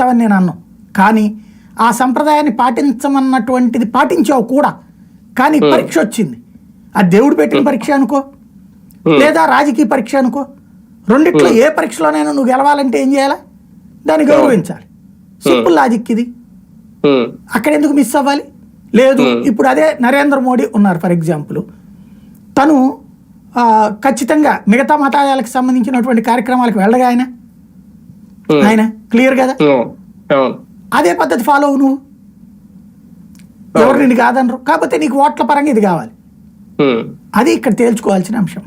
పాటిస్తావని నేను అన్నాను కానీ ఆ సంప్రదాయాన్ని పాటించమన్నటువంటిది పాటించావు కూడా. కానీ పరీక్ష వచ్చింది. ఆ దేవుడు పెట్టిన పరీక్ష అనుకో. లేదా రాజకీయ పరీక్ష అనుకో. రెండిట్లో ఏ పరీక్షలోనైనా నువ్వు గెలవాలంటే ఏం చేయాలా? దాన్ని గౌరవించాలి. సింపుల్ లాజిక్ ఇది. అక్కడ ఎందుకు మిస్ అవ్వాలి? లేదు ఇప్పుడు అదే నరేంద్ర మోడీ ఉన్నారు ఫర్ ఎగ్జాంపుల్. తను ఖచ్చితంగా మిగతా మతాలకు సంబంధించినటువంటి కార్యక్రమాలకు వెళ్ళగా ఆయన. ఆయన? క్లియర్ కదా? అదే పద్ధతి ఫాలో అవ్వు నువ్వు ఎవరు నిన్ను కాదనరు? కాకపోతే నీకు ఓట్ల పరంగా ఇది కావాలి. అది ఇక్కడ తేల్చుకోవాల్సిన అంశం.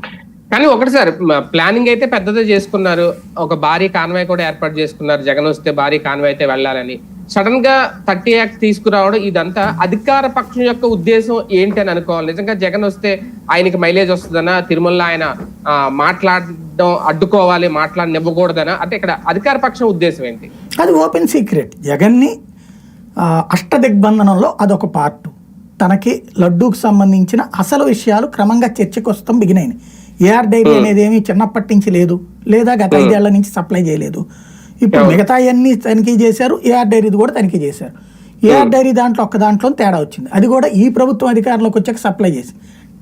కానీ ఒకటి సార్ ప్లానింగ్ అయితే పెద్దదే చేసుకున్నారు. ఒక భారీ కాన్వాయ్ కూడా ఏర్పాటు చేసుకున్నారు. జగన్ వస్తే భారీ కాన్వాయ్ అయితే వెళ్ళాలని. సడన్గా థర్టీ యాక్ట్ తీసుకురావడం ఇదంతా అధికార పక్షం యొక్క ఉద్దేశం ఏంటి అని అనుకోవాలి. నిజంగా జగన్ వస్తే ఆయనకి మైలేజ్ వస్తుందనా తిరుమల ఆయన ఆ, మాట్లాడడం అడ్డుకోవాలి మాట్లాడనివ్వకూడదనా. అంటే ఇక్కడ అధికార పక్షం ఉద్దేశం ఏంటి? అది ఓపెన్ సీక్రెట్. జగన్ని అష్టదిగ్బంధనంలో అదొక పార్ట్. తనకి లడ్డూకి సంబంధించిన అసలు విషయాలు క్రమంగా చర్చకు వస్తాం బిగినాయి ఏఆర్ డైరీ అనేది ఏమీ చిన్నప్పటి నుంచి లేదు. లేదా గత ఐదేళ్ళ నుంచి సప్లై చేయలేదు. ఇప్పుడు మిగతా అన్ని తనిఖీ చేశారు ఏఆర్ డైరీది కూడా తనిఖీ చేశారు. ఏఆర్ డైరీ దాంట్లో ఒక్క దాంట్లో తేడా వచ్చింది. అది కూడా ఈ ప్రభుత్వం అధికారంలోకి వచ్చాక సప్లై చేసి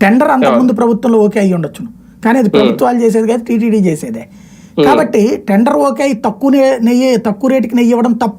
టెండర్ అంతకుముందు ప్రభుత్వంలో ఓకే అయ్యి ఉండొచ్చును కానీ అది ప్రభుత్వాలు చేసేది కాదు టీటీడీ చేసేదే. కాబట్టి టెండర్ ఓకే తక్కువ నెయ్యి తక్కువ రేటుకి నెయ్యి ఇవ్వడం తప్పు.